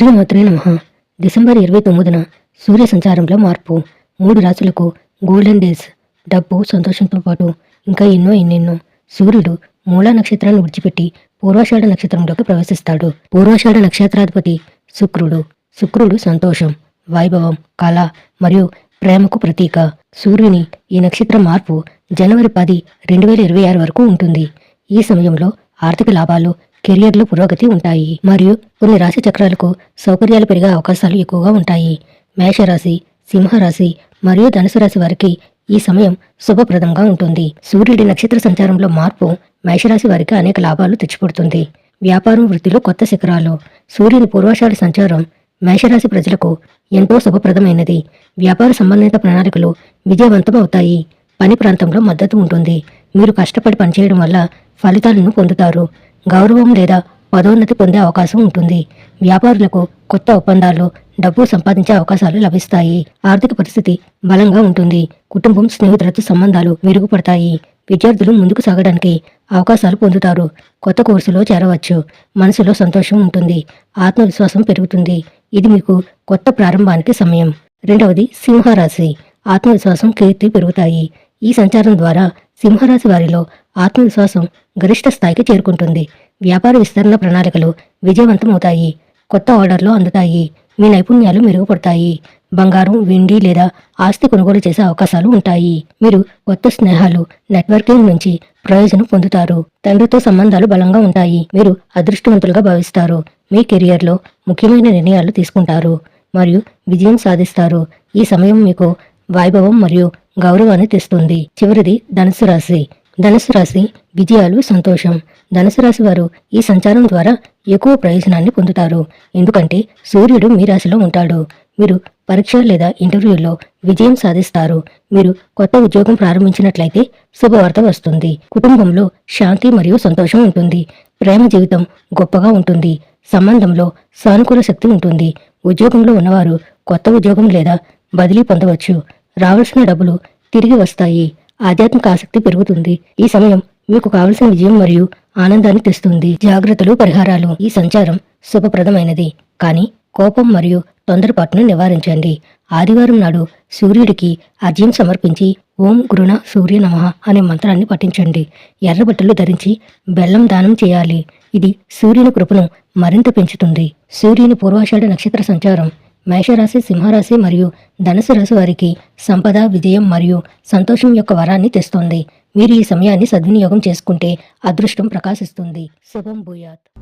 శ్రీమాత్రే నమ. డిసెంబర్ ఇరవై తొమ్మిదిన సూర్య సంచారంలో మార్పు. మూడు రాశులకు గోల్డెన్ డేస్. డబ్బు సంతోషంతో పాటు ఇంకా ఎన్నో ఎన్నెన్నో. సూర్యుడు మూలా నక్షత్రాన్ని విడిచిపెట్టి పూర్వాషాఢ నక్షత్రంలోకి ప్రవేశిస్తాడు. పూర్వాషాఢ నక్షత్రాధిపతి శుక్రుడు. శుక్రుడు సంతోషం వైభవం కళ మరియు ప్రేమకు ప్రతీక. సూర్యుని ఈ నక్షత్ర మార్పు జనవరి పది రెండు వేల ఇరవై ఆరు వరకు ఉంటుంది. ఈ సమయంలో ఆర్థిక లాభాలు కెరియర్లో పురోగతి ఉంటాయి మరియు కొన్ని రాశి చక్రాలకు సౌకర్యాలు పెరిగే అవకాశాలు ఎక్కువగా ఉంటాయి. మేషరాశి సింహరాశి మరియు ధనుసు రాశి వారికి ఈ సమయం శుభప్రదంగా ఉంటుంది. సూర్యుడి నక్షత్ర సంచారంలో మార్పు మేషరాశి వారికి అనేక లాభాలు తెచ్చిపెడుతుంది. వ్యాపారం వృత్తిలో కొత్త శిఖరాలు సూర్యుని పూర్వాషాఢ సంచారం మేషరాశి ప్రజలకు ఎంతో శుభప్రదమైనది. వ్యాపార సంబంధిత ప్రణాళికలు విజయవంతం అవుతాయి. పని ప్రాంతంలో మద్దతు ఉంటుంది. మీరు కష్టపడి పనిచేయడం వల్ల ఫలితాలను పొందుతారు. గౌరవం లేదా పదోన్నతి పొందే అవకాశం ఉంటుంది. వ్యాపారులకు కొత్త ఒప్పందాలు డబ్బు సంపాదించే అవకాశాలు లభిస్తాయి. ఆర్థిక పరిస్థితి బలంగా ఉంటుంది. కుటుంబం స్నేహితులతో సంబంధాలు మెరుగుపడతాయి. విద్యార్థులు ముందుకు సాగడానికి అవకాశాలు పొందుతారు. కొత్త కోర్సులో చేరవచ్చు. మనసులో సంతోషం ఉంటుంది. ఆత్మవిశ్వాసం పెరుగుతుంది. ఇది మీకు కొత్త ప్రారంభానికి సమయం. రెండవది సింహరాశి. ఆత్మవిశ్వాసం కీర్తి పెరుగుతాయి. ఈ సంచారం ద్వారా సింహరాశి వారిలో ఆత్మవిశ్వాసం గరిష్ట స్థాయికి చేరుకుంటుంది. వ్యాపార విస్తరణ ప్రణాళికలు విజయవంతమవుతాయి. కొత్త ఆర్డర్లు అందుతాయి. మీ నైపుణ్యాలు మెరుగుపడతాయి. బంగారం వెండి లేదా ఆస్తి కొనుగోలు చేసే అవకాశాలు ఉంటాయి. మీరు కొత్త స్నేహాలు నెట్వర్కింగ్ నుంచి ప్రయోజనం పొందుతారు. తండ్రితో సంబంధాలు బలంగా ఉంటాయి. మీరు అదృష్టవంతులుగా భావిస్తారు. మీ కెరియర్లో ముఖ్యమైన నిర్ణయాలు తీసుకుంటారు మరియు విజయం సాధిస్తారు. ఈ సమయం మీకు వైభవం మరియు గౌరవాన్ని తెస్తుంది. చివరిది ధనుసు రాశి. ధనుసు రాశి విజయాలు సంతోషం. ధనుసు రాశి వారు ఈ సంచారం ద్వారా ఎక్కువ ప్రయోజనాన్ని పొందుతారు. ఎందుకంటే సూర్యుడు మీ రాశిలో ఉంటాడు. మీరు పరీక్ష లేదా ఇంటర్వ్యూలో విజయం సాధిస్తారు. మీరు కొత్త ఉద్యోగం ప్రారంభించినట్లయితే శుభవార్త వస్తుంది. కుటుంబంలో శాంతి మరియు సంతోషం ఉంటుంది. ప్రేమ జీవితం గొప్పగా ఉంటుంది. సంబంధంలో సానుకూల శక్తి ఉంటుంది. ఉద్యోగంలో ఉన్నవారు కొత్త ఉద్యోగం లేదా బదిలీ పొందవచ్చు. రావాల్సిన డబ్బులు తిరిగి వస్తాయి. ఆధ్యాత్మిక ఆసక్తి పెరుగుతుంది. ఈ సమయం మీకు కావలసిన విజయం మరియు ఆనందాన్ని తెస్తుంది. జాగ్రత్తలు పరిహారాలు ఈ సంచారం శుభప్రదమైనది. కానీ కోపం మరియు తొందరపాటును నివారించండి. ఆదివారం నాడు సూర్యుడికి అర్ఘ్యం సమర్పించి ఓం గురుణ సూర్య నమః అనే మంత్రాన్ని పఠించండి. ఎర్రబట్టలు ధరించి బెల్లం దానం చేయాలి. ఇది సూర్యుని కృపను మరింత పెంచుతుంది. సూర్యుని పూర్వాషాఢ నక్షత్ర సంచారం. మేషరాశి సింహరాశి మరియు ధనుసు రాశి వారికి సంపద విజయం మరియు సంతోషం యొక్క వరాన్ని తెస్తుంది. మీరు ఈ సమయాన్ని సద్వినియోగం చేసుకుంటే అదృష్టం ప్రకాశిస్తుంది. శుభం భూయాత్.